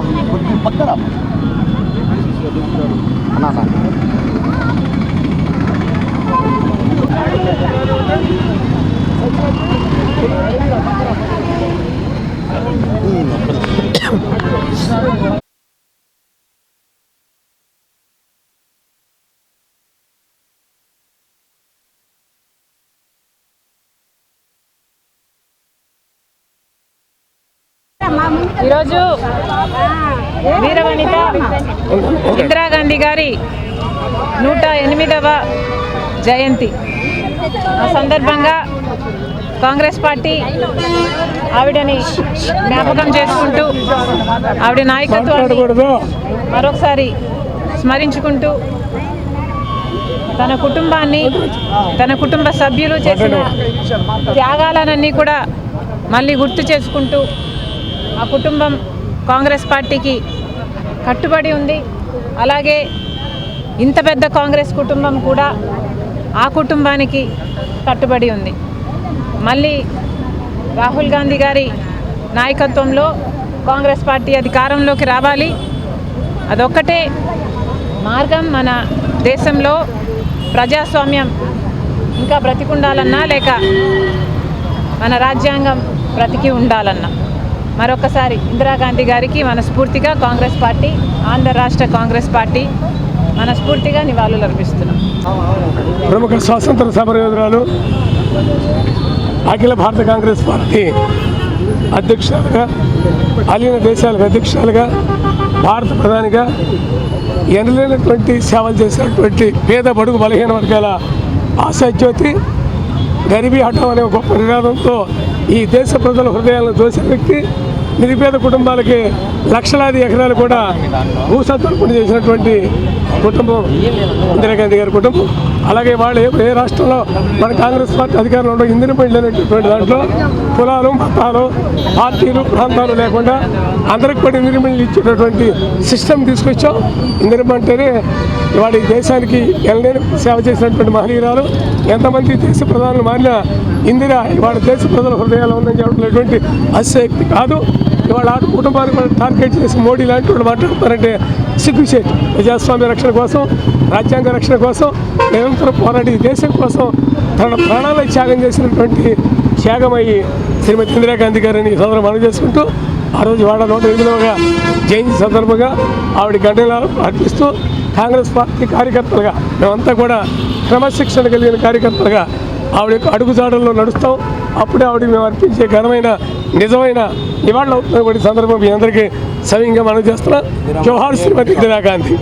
Ram, pergi pakai Ram. Kenapa? Hmm, ఈరోజు వీరవనిత ఇందిరాగాంధీ గారి నూట ఎనిమిదవ జయంతి. ఆ సందర్భంగా కాంగ్రెస్ పార్టీ ఆవిడని జ్ఞాపకం చేసుకుంటూ ఆవిడ నాయకత్వాన్ని మరొకసారి స్మరించుకుంటూ తన కుటుంబాన్ని తన కుటుంబ సభ్యులు చేసిన త్యాగాలనన్నీ కూడా మళ్ళీ గుర్తు చేసుకుంటూ ఆ కుటుంబం కాంగ్రెస్ పార్టీకి కట్టుబడి ఉంది. అలాగే ఇంత పెద్ద కాంగ్రెస్ కుటుంబం కూడా ఆ కుటుంబానికి కట్టుబడి ఉంది. మళ్ళీ రాహుల్ గాంధీ గారి నాయకత్వంలో కాంగ్రెస్ పార్టీ అధికారంలోకి రావాలి. అదొక్కటే మార్గం మన దేశంలో ప్రజాస్వామ్యం ఇంకా బ్రతికుండాలన్నా లేక మన రాజ్యాంగం బ్రతికి ఉండాలన్నా. మరొకసారి ఇందిరాగాంధీ గారికి మనస్ఫూర్తిగా కాంగ్రెస్ పార్టీ ఆంధ్ర రాష్ట్ర కాంగ్రెస్ పార్టీ మనస్ఫూర్తిగా నివాళులు అర్పిస్తున్నాం. ప్రముఖ స్వాతంత్ర సమరయోధురాలు అఖిల భారత కాంగ్రెస్ పార్టీ అధ్యక్షులుగా అలీన దేశాలకు అధ్యక్షులుగా భారత ప్రధానిగా ఎనలేనటువంటి సేవలు చేసినటువంటి పేద బడుగు బలహీన వర్గాల ఆశాజ్యోతి గరిబీ హఠం అనే ఒక గొప్ప నినాదంతో ఈ దేశ ప్రజల హృదయాలను దోసిన వ్యక్తి నిరుపేద కుటుంబాలకి లక్షలాది ఎకరాలు కూడా భూసత్వర్పణ చేసినటువంటి కుటుంబం ఇందిరాగాంధీ గారి కుటుంబం. అలాగే వాళ్ళు ఏ రాష్ట్రంలో మన కాంగ్రెస్ పార్టీ అధికారంలో ఉండో ఇందిరపల్లి అనేటటువంటి దాంట్లో కులాలు మతాలు పార్టీలు ప్రాంతాలు లేకుండా అందరికి కూడా ఇందిరపల్లి ఇచ్చేటటువంటి సిస్టమ్ తీసుకొచ్చాం. ఇందిరమ్మ వాడి దేశానికి ఎనలేని సేవ చేసినటువంటి మహనీయురాలు. ఎంతమంది దేశ ప్రధానులు మారినా ఇందిరా ఇవాళ దేశ ప్రజల హృదయాలు ఉందని చెప్పినటువంటి అశక్తి కాదు. ఇవాళ ఆ కుటుంబాన్ని టార్గెట్ చేసి మోడీ లాంటి వాళ్ళు మాట్లాడుతున్నారంటే సిగ్గుచేటు. ప్రజాస్వామ్య రక్షణ కోసం రాజ్యాంగ రక్షణ కోసం నిరంతరం పోరాడి దేశం కోసం తన ప్రాణాలను త్యాగం చేసినటువంటి త్యాగమయ్యి శ్రీమతి ఇందిరాగాంధీ గారిని సోదరం మనం చేసుకుంటూ ఆ రోజు వాడ నూట ఎనిమిదవగా జయంతి సందర్భంగా ఆవిడ గంటలు అర్పిస్తూ కాంగ్రెస్ పార్టీ కార్యకర్తలుగా మేమంతా కూడా క్రమశిక్షణ కలిగిన కార్యకర్తలుగా ఆవిడ యొక్క అడుగుజాడల్లో నడుస్తాం. అప్పుడే ఆవిడ మేము అర్పించే ఘనమైన నిజమైన నివాళులు అవుతున్న సందర్భం మీ అందరికీ సవ్యంగా మనం చేస్తున్నాం జోహార్ శ్రీమతి ఇందిరాగాంధీ.